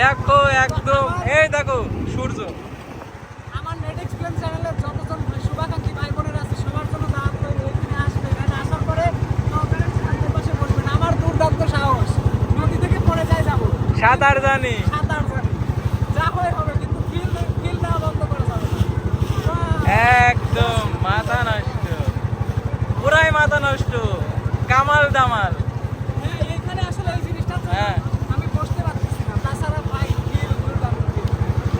দেখো একদম এই দেখো সূর্য। আমার এক্সপ্লেন চ্যানেলের যতজন শুভাকাঙ্ক্ষী ভাই বোনেরা আছে সবার জন্য দাওয়াত রইল এখানে আসবে। এখানে আসার পরে নৌকার সামনের পাশে বসবেন। আমার দুর্দান্ত সাহস। নদী থেকে পড়ে যায় যাব। সাঁতার জানি। সাঁতার জানি। যা হয় হবে কিন্তু ফিল ফিল দেওয়া বন্ধ করা যাবে একদম মাথা নষ্ট। পুরাই মাথা নষ্ট। কামাল দামাল হ্যাঁ এখানে আসলে এই জিনিসটা হ্যাঁ। আমি বসতে পারতেছি না তাছাড়া ভাই ফিল দুর্দান্ত feel।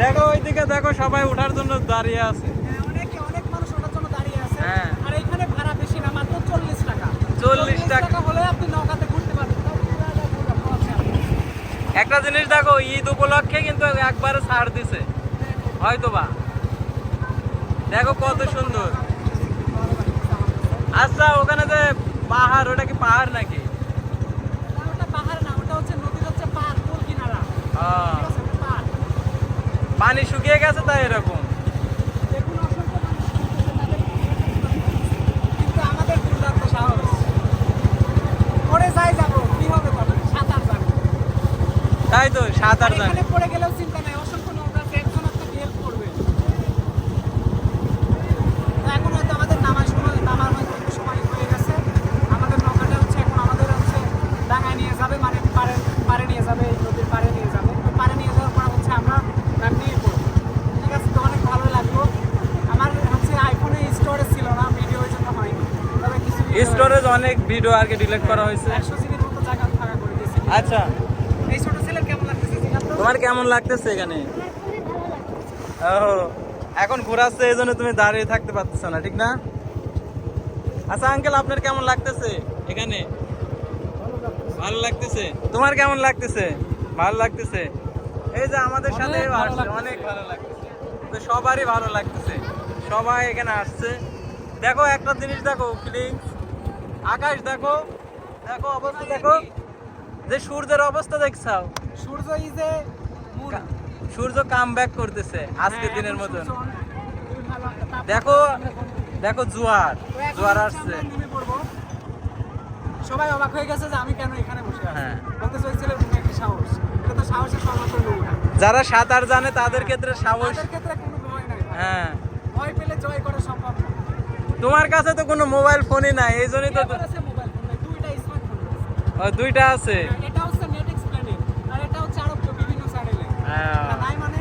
দেখো ওইদিকে দেখো সবাই ওঠার জন্য দাঁড়িয়ে আছে। হ্যাঁ, অনেকে অনেক মানুষ জন্য দাঁড়িয়ে আছে। হ্যাঁ। আর এখানে ভাড়া বেশি না মাত্র চল্লিশ টাকা। 40 টাকা। হলে আপনি নৌকাতে ঘুরতে পারবেন। একটা জিনিস দেখো ঈদ উপলক্ষে কিন্তু একবারে ছাড় দিছে। হয়তো বা দেখো কত সুন্দর। আচ্ছা ওখানে যে পাহাড় ওটা কি পাহাড় নাকি? ওটা পাহাড় না ওটা হচ্ছে নদীর হচ্ছে পাহাড় কিনারা। পানি শুকিয়ে গেছে তাই এরকম। তাই তো সাঁতার আট জন পড়ে গেলেও চিন্তা নাই অসংখ্য নৌকা আছে একজন আপনাকে হেল্প করবে তো এখন হয়তো আমাদের নামার সময় নামার হয়তো একটু সময় হয়ে গেছে আমাদের নৌকাটা হচ্ছে এখন আমাদের হচ্ছে ডাঙায় নিয়ে যাবে মানে পারে পারে নিয়ে যাবে এই নদীর পারে নিয়ে যাবে তো পারে নিয়ে যাওয়ার পর হচ্ছে আমরা নামিয়ে পড়ব ঠিক আছে তো অনেক ভালো লাগল আমার হচ্ছে আইফোনে স্টোরেজ ছিল না ভিডিও ওই জন্য হয়নি তবে কিছু স্টোরেজ অনেক ভিডিও আর কি ডিলিট করা হয়েছে। একশো জিবির মতো করে দিয়েছি। আচ্ছা। এই ছোট ছেলের কেমন লাগতেছে তোমার কেমন লাগতেছে এখানে? ও এখন ঘোরাচ্ছে এই জন্য তুমি দাঁড়িয়ে থাকতে পারতেছ না ঠিক না? আচ্ছা আঙ্কেল আপনার কেমন লাগতেছে এখানে? ভালো লাগতেছে? তোমার কেমন লাগতেছে? ভালো লাগতেছে? এই যে আমাদের সাথে অনেক ভালো লাগতেছে। অনেক ভালো লাগতেছে। তো সবারই ভালো লাগতেছে। সবাই এখানে আসছে। দেখো একটা জিনিস দেখো ফিলিংস আকাশ দেখো দেখো অবস্থা দেখো। যে সূর্যের অবস্থা দেখছাও। সূর্য ইজ সূর্য কাম ব্যাক করতেছে আজকে হ্যাঁ, দিনের মতন। দেখো দেখো জোয়ার জোয়ার আসছে। সবাই অবাক হয়ে গেছে যে আমি কেন এখানে বসে আছি। হ্যাঁ। বলতে চাইছিলেন একটি সাহস। এটা তো সাহসের সর্বোচ্চ যারা সাঁতার জানে তাদের ক্ষেত্রে সাহস ক্ষেত্রে কোনো ভয় নাই হ্যাঁ। ভয় পেলে জয় করা সম্ভব না। তোমার কাছে তো কোনো মোবাইল ফোনই নাই এই জন্যই তো দুইটা আছে দুইটা আছে? এটা হচ্ছে নেট এক্সপ্লেনের আর এটা হচ্ছে বিভিন্ন চ্যানেলে হ্যাঁ। মানে?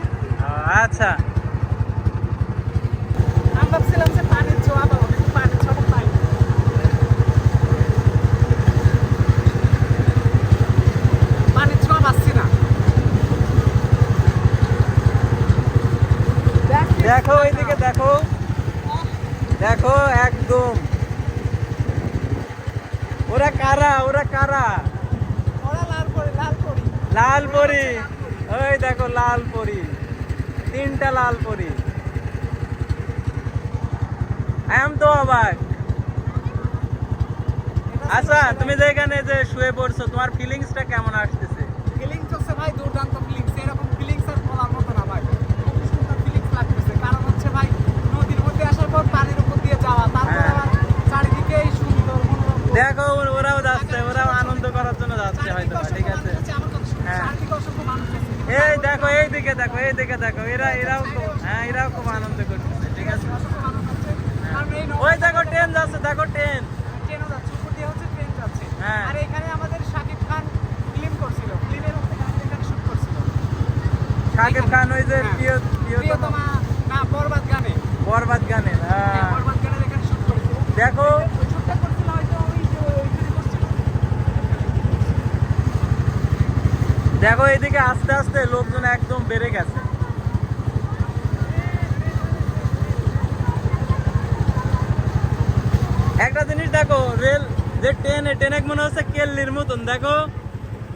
আচ্ছা। দেখো এইদিকে দেখো। দেখো একদম। ওরা কারা? ওরা কারা? লাল পরি ওই দেখো লাল পরি তিনটা লাল পরি আম তো অবাক। আচ্ছা তুমি যে এখানে যে শুয়ে পড়ছো তোমার ফিলিংসটা কেমন আসতেছে? ফিলিংস হচ্ছে ভাই দুর্দান্ত ফিলিংস আর বলার মতো না ভাই খুব সুন্দর ফিলিংস লাগতেছে কারণ হচ্ছে ভাই নদীর মধ্যে আসার পর পানির উপর দিয়ে যাওয়া তারপর হ্যাঁ। আবার চারিদিকে এই সুন্দর মনোরম দেখো ওর- ওরাও যাচ্ছে ওরাও আনন্দ করার জন্য যাচ্ছে হয়তো চারিদিকে ঠিক অসংখ্য আছে মানুষ আছে, আমার কথা শুনুন, হ্যাঁ। চারিদিকে অসংখ্য মানুষ আছে। এই দেখো এই দিকে দেখো এই দিকে দেখো এরা এরাও হ্যাঁ এরাও খুব আনন্দ করতেছে ঠিক আছে ওই দেখো ট্রেন যাচ্ছে দেখো ট্রেন ট্রেনও যাচ্ছে, উপর দিয়ে হচ্ছে ট্রেন যাচ্ছে। হ্যাঁ। আর এখানে আমাদের শাকিব খান ফিল্ম করছিল ফিল্মের এখানে শুট করছিল শাকিব খান ওই যে হ্যাঁ। প্রিয় প্রিয়তম না বরবাদ গানে বরবাদ গানের হ্যাঁ, হ্যাঁ। বরবাদ গানের এখানে শুট করেছিল দেখো ওই শুটটা করছিল হয়তো ওই যে ওইখানে করছিল দেখো এদিকে আস্তে আস্তে লোকজন একদম বেড়ে গেছে। একটা জিনিস দেখো, রেল যে ট্রেনে ট্রেনে মনে হচ্ছে কেল্লির মতন, দেখো?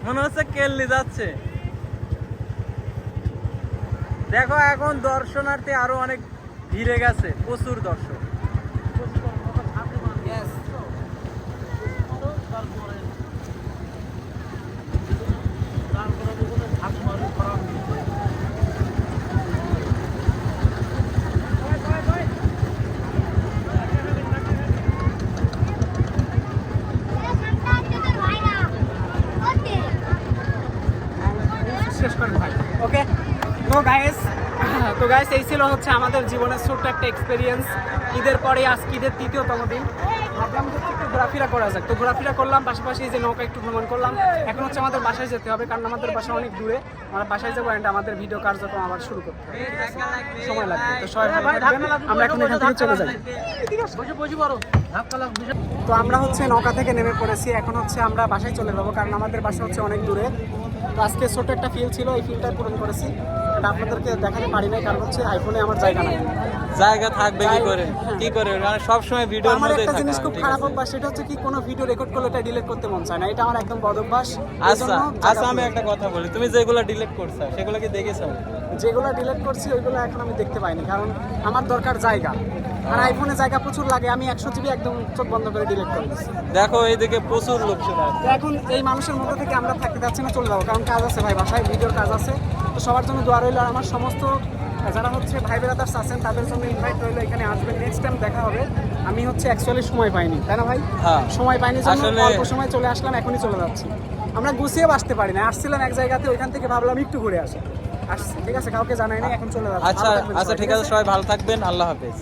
মনে হচ্ছে কেল্লি যাচ্ছে। দেখো এখন দর্শনার্থী আরও অনেক ভিড়ে গেছে, প্রচুর দর্শক। তো গাইস তো গাইস এই ছিল হচ্ছে আমাদের জীবনের ছোট্ট একটা এক্সপিরিয়েন্স ঈদের পরে আজকে ঈদের তৃতীয়তম দিন। ভাবলাম যে একটু ঘোরাফেরা করা যাক। তো ঘোরাফেরা করলাম, পাশাপাশি যে নৌকা একটু ভ্রমণ করলাম। এখন হচ্ছে আমাদের বাসায় যেতে হবে, কারণ আমাদের বাসা অনেক দূরে। আমরা বাসায় যাব and আমাদের ভিডিও কার্যক্রম আবার শুরু করতে সময় লাগবে, তো আমরা এখন এখান থেকে চলে যাই। তো আমরা হচ্ছে নৌকা থেকে নেমে পড়েছি। এখন হচ্ছে আমরা বাসায় চলে যাব, কারণ আমাদের বাসা হচ্ছে অনেক দূরে। তো আজকে ছোট একটা ফিল ছিল, এই ফিলটা পূরণ করেছি। আর আপনাদেরকে দেখাতে পারি নাই কারণ হচ্ছে আইফোনে আমার জায়গা নাই। জায়গা থাকবে কি করে? হ্যাঁ। কি করে? মানে সব সময় ভিডিওর আমার একটা জিনিস খুব খারাপ? অভ্যাস সেটা হচ্ছে কি কোনো ভিডিও রেকর্ড করলে এটা ডিলিট করতে মন চায় না। এটা আমার একদম বদ অভ্যাস। আচ্ছা আচ্ছা আমি একটা কথা বলি। তুমি যেগুলো ডিলিট করছ সেগুলো কি দেখেছ? যেগুলো ডিলিট করছি ওইগুলো এখন আমি দেখতে পাইনি কারণ আমার দরকার জায়গা। আর আইফোনে জায়গা প্রচুর লাগে আমি একশো জিবি একদম চোখ বন্ধ করে ডিলিট করে দিচ্ছি দেখো এইদিকে প্রচুর লোক শুনে এখন এই মানুষের মধ্যে থেকে আমরা থাকতে যাচ্ছি না চলে যাব কারণ কাজ আছে ভাই বাসায় ভিডিওর কাজ আছে। তো সবার জন্য দোয়া রইল আর আমার সমস্ত যারা হচ্ছে ভাই বেড়াদার্স আছেন তাদের জন্য ইনভাইট রইল এখানে আসবেন নেক্সট টাইম দেখা হবে। আমি হচ্ছে অ্যাকচুয়ালি সময় পাইনি তাই না ভাই? হ্যাঁ। সময় পাইনি জন্য অল্প সময় চলে আসলাম এখনই চলে যাচ্ছি। আমরা গুছিয়ে আসতে পারি না আসছিলাম এক জায়গাতে ওইখান থেকে ভাবলাম একটু ঘুরে আসি। আসছি ঠিক আছে কাউকে জানাই না এখন চলে যাচ্ছি আচ্ছা আচ্ছা ঠিক আছে? সবাই ভালো থাকবেন আল্লাহ হাফেজ।